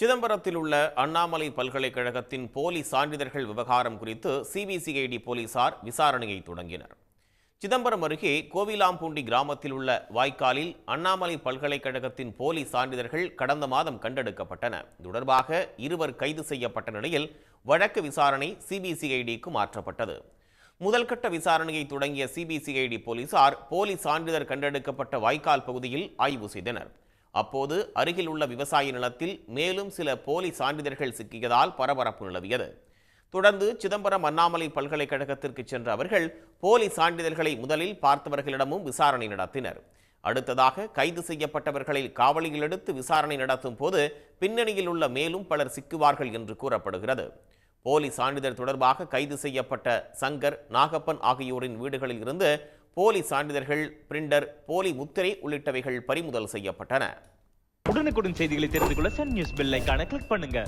சிதம்பரத்தில் உள்ள அண்ணாமலை பல்கலைக்கழகத்தின் போலி சான்றிதழ்கள் விவகாரம் குறித்து சிபிசிஐடி போலீசார் விசாரணையை தொடங்கினர். சிதம்பரம் அருகே கோவிலாம்பூண்டி கிராமத்தில் உள்ள வாய்க்காலில் அண்ணாமலை பல்கலைக்கழகத்தின் போலி சான்றிதழ்கள் கடந்த மாதம் கண்டெடுக்கப்பட்டன. தொடர்பாக இருவர் கைது செய்யப்பட்ட நிலையில் வழக்கு விசாரணை சிபிசிஐடிக்கு மாற்றப்பட்டது. முதல்கட்ட விசாரணையை தொடங்கிய சிபிசிஐடி போலீசார் போலி சான்றிதழ் கண்டெடுக்கப்பட்ட வாய்க்கால் பகுதியில் ஆய்வு செய்தனர். அப்போது அருகில் உள்ள விவசாய நிலத்தில் மேலும் சில போலி சான்றிதழ்கள் சிக்கியதால் பரபரப்பு நிலவியது. தொடர்ந்து சிதம்பரம் அண்ணாமலை பல்கலைக்கழகத்திற்கு சென்ற அவர்கள் போலி சான்றிதழ்களை முதலில் பார்த்தவர்களிடமும் விசாரணை நடத்தினர். அடுத்ததாக கைது செய்யப்பட்டவர்களை காவலியில் எடுத்து விசாரணை நடத்தும் போது பின்னணியில் உள்ள மேலும் பலர் சிக்குவார்கள் என்று கூறப்படுகிறது. போலி சான்றிதழ் தொடர்பாக கைது செய்யப்பட்ட சங்கர் நாகப்பன் ஆகியோரின் வீடுகளில் இருந்து போலி சான்றிதழ்கள் பிரிண்டர் போலி முத்திரை உள்ளிட்டவைகள் பறிமுதல் செய்யப்பட்டன. உடனுக்குடன் செய்திகளை தெரிந்து கொள்ள சன் நியூஸ் பெல் ஐகானை கிளிக் பண்ணுங்க.